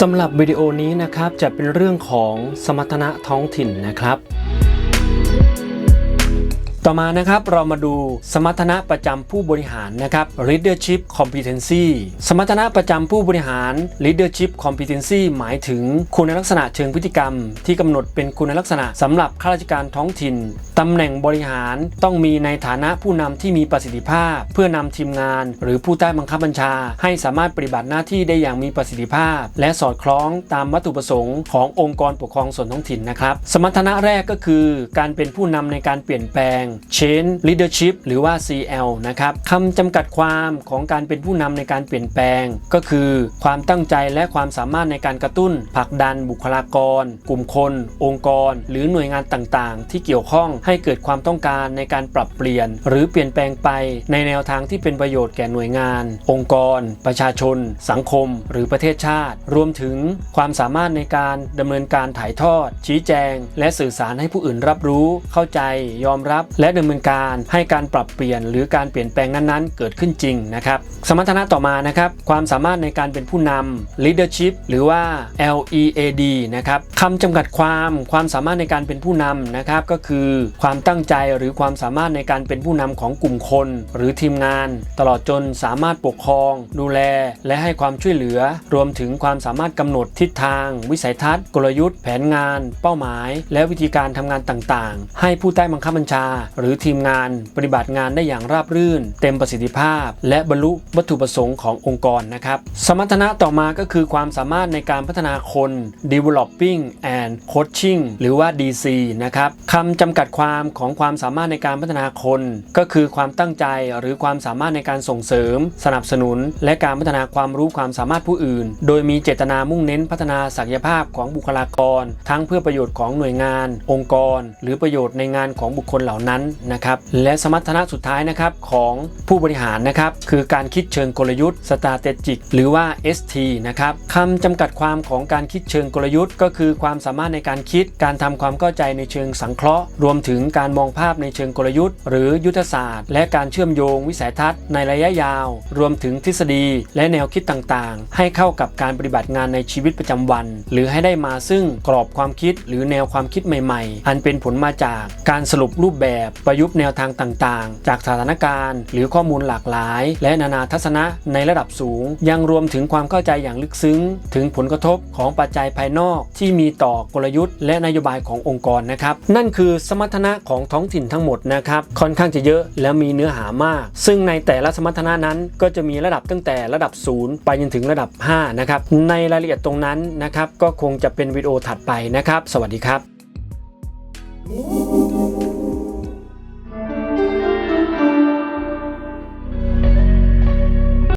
สำหรับวิดีโอนี้นะครับจะเป็นเรื่องของสมรรถนะท้องถิ่นนะครับ ต่อมานะครับเรามาดูสมรรถนะประจำผู้บริหารนะครับ leadership competency สมรรถนะประจำผู้บริหาร leadership competency หมายถึงคุณลักษณะเชิงพฤติกรรม ที่กำหนดเป็นคุณลักษณะสำหรับข้าราชการท้องถิ่นตำแหน่งบริหารต้องมีในฐานะผู้นำที่มีประสิทธิภาพ เพื่อนำทีมงาน หรือผู้ใต้บังคับบัญชา ให้สามารถปฏิบัติหน้าที่ได้อย่างมีประสิทธิภาพ และสอดคล้องตามวัตถุประสงค์ขององค์กรปกครองส่วนท้องถิ่นนะครับ สมรรถนะแรกก็คือ การเป็นผู้นำในการเปลี่ยนแปลง change leadership หรือว่า CL นะครับคำจำกัดความของการเป็นผู้นำในการเปลี่ยนแปลง ก็คือความตั้งใจและความสามารถในการกระตุ้นผลักดันบุคลากร กลุ่มคน องค์กร หรือหน่วยงานต่างๆ ที่เกี่ยวข้องให้เกิดความต้องการในการปรับเปลี่ยน หรือเปลี่ยนแปลงไปในแนวทางที่เป็นประโยชน์แก่หน่วยงาน องค์กร ประชาชน สังคม หรือประเทศชาติ รวมถึงความสามารถในการดำเนินการถ่ายทอด ชี้แจง และสื่อสารให้ผู้อื่นรับรู้ เข้าใจ ยอมรับและดำเนินการให้การปรับเปลี่ยน หรือการเปลี่ยนแปลงนั้นๆ เกิดขึ้นจริงนะครับสมรรถนะต่อมานะครับความสามารถในการเป็นผู้นำ leadership หรือว่า LEAD นะครับคำจำกัดความความสามารถในการเป็นผู้นำนะครับก็คือความตั้งใจหรือความสามารถในการเป็นผู้นำของกลุ่มคน หรือทีมงาน ตลอดจนสามารถปกครอง ดูแล และให้ความช่วยเหลือ รวมถึงความสามารถกำหนดทิศทาง วิสัยทัศน์ กลยุทธ์ แผนงาน เป้าหมาย และวิธีการทำงานต่างๆ ให้ผู้ใต้บังคับบัญชาหรือทีมงานปฏิบัติงานได้อย่างราบรื่น เต็มประสิทธิภาพ และบรรลุวัตถุประสงค์ขององค์กรนะครับสมรรถนะต่อมาก็คือความสามารถในการพัฒนาคน developing and coaching หรือว่า DC นะครับคำจำกัดความของความสามารถในการพัฒนาคน ก็คือความตั้งใจหรือความสามารถในการส่งเสริม สนับสนุน และการพัฒนาความรู้ความสามารถผู้อื่น โดยมีเจตนามุ่งเน้นพัฒนาศักยภาพของบุคลากร ทั้งเพื่อประโยชน์ของหน่วยงาน องค์กร หรือประโยชน์ในงานของบุคคลเหล่านั้นนะครับ และสมรรถนะสุดท้ายนะครับของผู้บริหารนะครับ คือการคิดเชิงกลยุทธ์ strategic หรือว่า ST นะครับคำจำกัดความของการคิดเชิงกลยุทธ์ ก็คือความสามารถในการคิด การทำความเข้าใจในเชิงสังเคราะห์ รวมถึงการมองภาพในเชิงกลยุทธ์ หรือยุทธศาสตร์ และการเชื่อมโยงวิสัยทัศน์ในระยะยาว รวมถึงทฤษฎี และแนวคิดต่างๆ ให้เข้ากับการปฏิบัติงานในชีวิตประจำวัน หรือให้ได้มาซึ่งกรอบความคิดหรือแนวความคิดใหม่ ๆ อันเป็นผลมาจากการสรุปรูปแบบประยุกต์แนวทางต่างๆ จากสถานการณ์ หรือข้อมูลหลากหลาย และนานาทัศนะในระดับสูง ยังรวมถึงความเข้าใจอย่างลึกซึ้ง ถึงผลกระทบของปัจจัยภายนอก ที่มีต่อกลยุทธ์และนโยบายขององค์กรนะครับ นั่นคือสมรรถนะของท้องถิ่นทั้งหมดนะครับค่อนข้างจะเยอะและมีเนื้อหามาก ซึ่งในแต่ละสมรรถนะนั้นก็จะมีระดับตั้งแต่ระดับ 0 ไปจนถึงระดับ 5 นะครับ ในรายละเอียดตรงนั้นนะครับ ก็คงจะเป็นวิดีโอถัดไปนะครับ สวัสดีครับ